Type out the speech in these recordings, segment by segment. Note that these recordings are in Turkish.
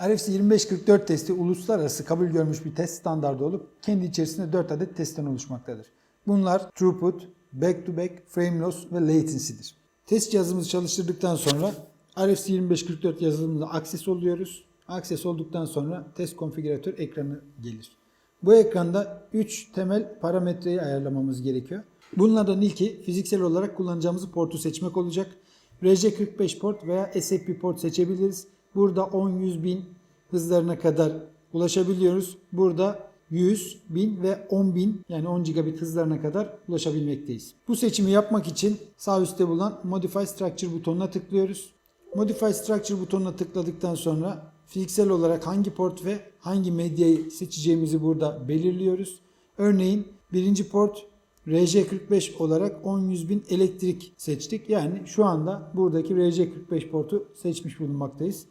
RFC 2544 testi uluslararası kabul görmüş bir test standardı olup kendi içerisinde 4 adet testten oluşmaktadır. Bunlar throughput, back to back, frame loss ve latency'dir. Test cihazımızı çalıştırdıktan sonra RFC 2544 yazılımına akses oluyoruz. Akses olduktan sonra test konfigüratör ekranı gelir. Bu ekranda 3 temel parametreyi ayarlamamız gerekiyor. Bunlardan ilki fiziksel olarak kullanacağımız portu seçmek olacak. RJ45 port veya SAP port seçebiliriz. Burada 10, 100 bin hızlarına kadar ulaşabiliyoruz. Burada 100, 1000 ve 10 bin yani 10 gigabit hızlarına kadar ulaşabilmekteyiz. Bu seçimi yapmak için sağ üstte bulunan Modify Structure butonuna tıklıyoruz. Modify Structure butonuna tıkladıktan sonra fiziksel olarak hangi port ve hangi medyayı seçeceğimizi burada belirliyoruz. Örneğin birinci port RJ45 olarak 10 bin elektrik seçtik. Yani şu anda buradaki RJ45 portu seçmiş bulunmaktayız.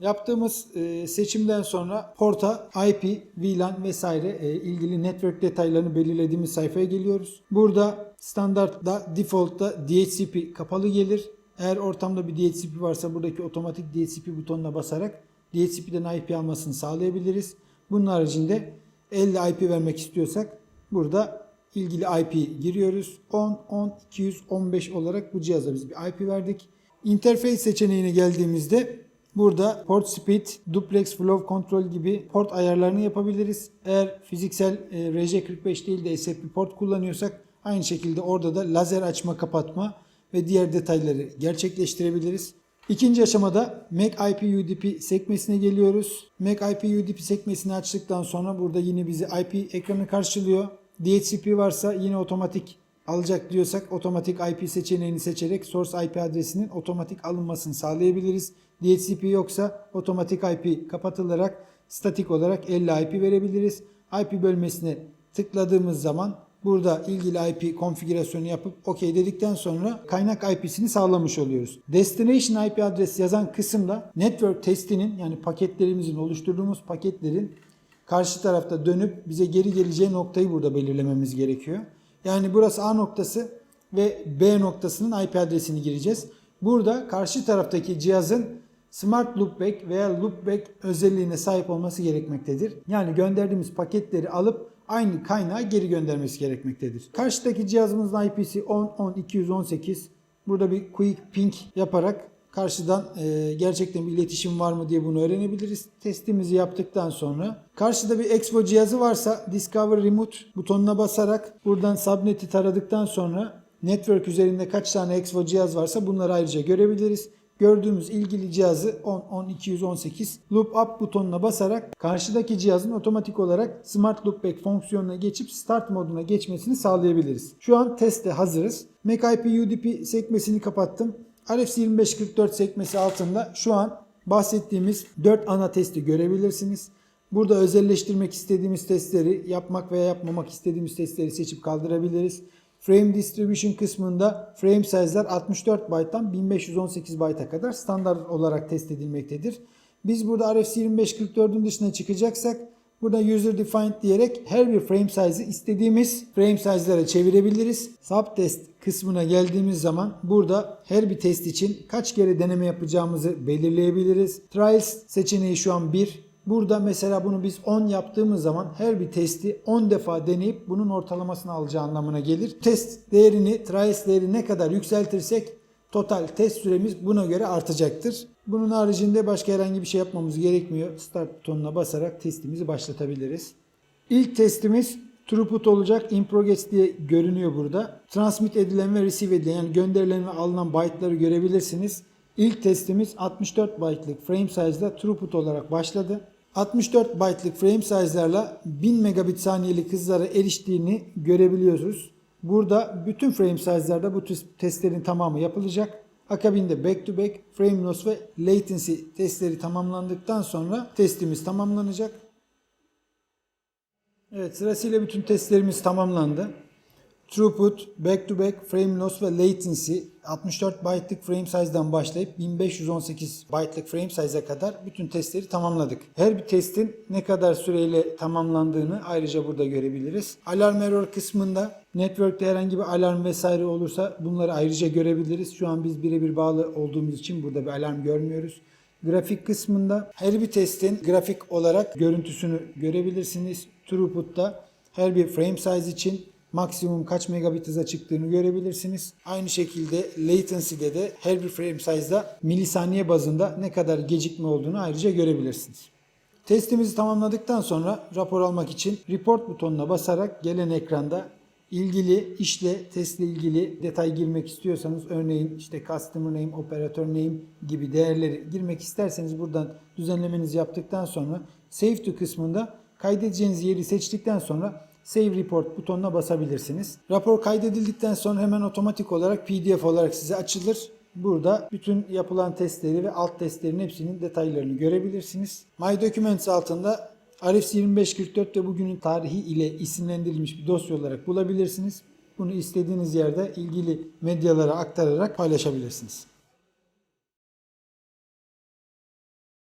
Yaptığımız e, seçimden sonra porta IP, VLAN vesaire e, ilgili network detaylarını belirlediğimiz sayfaya geliyoruz. Burada standartta default'ta DHCP kapalı gelir. Eğer ortamda bir DHCP varsa buradaki otomatik DHCP butonuna basarak DHCP'den IP almasını sağlayabiliriz. Bunun haricinde 50 IP vermek istiyorsak burada ilgili IP giriyoruz. 10, 10, 215 olarak bu cihaza biz bir IP verdik. Interface seçeneğine geldiğimizde burada port speed, duplex flow control gibi port ayarlarını yapabiliriz. Eğer fiziksel e, RJ45 değil de SFP port kullanıyorsak aynı şekilde orada da lazer açma kapatma ve diğer detayları gerçekleştirebiliriz. İkinci aşamada Mac IP UDP sekmesine geliyoruz. Mac IP UDP sekmesini açtıktan sonra burada yine bizi IP ekranı karşılıyor. DHCP varsa yine otomatik alacak diyorsak otomatik IP seçeneğini seçerek source IP adresinin otomatik alınmasını sağlayabiliriz. DHCP yoksa otomatik IP kapatılarak statik olarak 50 IP verebiliriz. IP bölmesine tıkladığımız zaman burada ilgili IP konfigürasyonu yapıp OK dedikten sonra kaynak IP'sini sağlamış oluyoruz. Destination IP adresi yazan kısımda network testinin yani paketlerimizin oluşturduğumuz paketlerin karşı tarafta dönüp bize geri geleceği noktayı burada belirlememiz gerekiyor. Yani burası A noktası ve B noktasının IP adresini gireceğiz. Burada karşı taraftaki cihazın Smart Loopback veya Loopback özelliğine sahip olması gerekmektedir. Yani gönderdiğimiz paketleri alıp aynı kaynağa geri göndermesi gerekmektedir. Karşıdaki cihazımızın IP'si 10 10 218. Burada bir quick ping yaparak karşıdan e, gerçekten bir iletişim var mı diye bunu öğrenebiliriz. Testimizi yaptıktan sonra karşıda bir Expo cihazı varsa Discover Remote butonuna basarak buradan subnet'i taradıktan sonra network üzerinde kaç tane Expo cihaz varsa bunları ayrıca görebiliriz. Gördüğümüz ilgili cihazı 10 10 218 loop up butonuna basarak karşıdaki cihazın otomatik olarak Smart Loopback fonksiyonuna geçip start moduna geçmesini sağlayabiliriz. Şu an teste hazırız. Mac IP UDP sekmesini kapattım. RFC 2544 sekmesi altında şu an bahsettiğimiz 4 ana testi görebilirsiniz. Burada özelleştirmek istediğimiz testleri, yapmak veya yapmamak istediğimiz testleri seçip kaldırabiliriz. Frame Distribution kısmında frame size'lar 64 byte'dan 1518 byte'a kadar standart olarak test edilmektedir. Biz burada RFC 2544'ün dışına çıkacaksak burada user defined diyerek her bir frame size'ı istediğimiz frame size'lara çevirebiliriz. Subtest kısmına geldiğimiz zaman burada her bir test için kaç kere deneme yapacağımızı belirleyebiliriz. Trials seçeneği şu an 1. Burada mesela bunu biz 10 yaptığımız zaman her bir testi 10 defa deneyip bunun ortalamasını alacağı anlamına gelir. Test değerini, trials değeri ne kadar yükseltirsek total test süremiz buna göre artacaktır. Bunun haricinde başka herhangi bir şey yapmamız gerekmiyor. Start butonuna basarak testimizi başlatabiliriz. İlk testimiz throughput olacak. In progress diye görünüyor burada. Transmit edilen ve receive edilen yani gönderilen ve alınan byte'ları görebilirsiniz. İlk testimiz 64 byte'lık frame size'da throughput olarak başladı. 64 byte'lık frame size'larla 1000 megabit saniyelik hızlara eriştiğini görebiliyoruz. Burada bütün frame size'larda bu testlerin tamamı yapılacak. Akabinde back to back, frame loss ve latency testleri tamamlandıktan sonra testimiz tamamlanacak. Evet sırasıyla bütün testlerimiz tamamlandı. Throughput, back to back, frame loss ve latency 64 byte'lık frame size'dan başlayıp 1518 byte'lık frame size'a kadar bütün testleri tamamladık. Her bir testin ne kadar süreyle tamamlandığını ayrıca burada görebiliriz. Alarm error kısmında network'te herhangi bir alarm vesaire olursa bunları ayrıca görebiliriz. Şu an biz birebir bağlı olduğumuz için burada bir alarm görmüyoruz. grafik kısmında her bir testin grafik olarak görüntüsünü görebilirsiniz. Throughput'ta her bir frame size için maksimum kaç megabit hıza çıktığını görebilirsiniz. Aynı şekilde latency'de de her bir frame size'da milisaniye bazında ne kadar gecikme olduğunu ayrıca görebilirsiniz. Testimizi tamamladıktan sonra rapor almak için report butonuna basarak gelen ekranda ilgili işle testle ilgili detay girmek istiyorsanız örneğin işte customer name, operator name gibi değerleri girmek isterseniz buradan düzenlemenizi yaptıktan sonra save to kısmında kaydedeceğiniz yeri seçtikten sonra Save Report butonuna basabilirsiniz. Rapor kaydedildikten sonra hemen otomatik olarak PDF olarak size açılır. Burada bütün yapılan testleri ve alt testlerin hepsinin detaylarını görebilirsiniz. My Documents altında RFC 2544 ve bugünün tarihi ile isimlendirilmiş bir dosya olarak bulabilirsiniz. Bunu istediğiniz yerde ilgili medyalara aktararak paylaşabilirsiniz.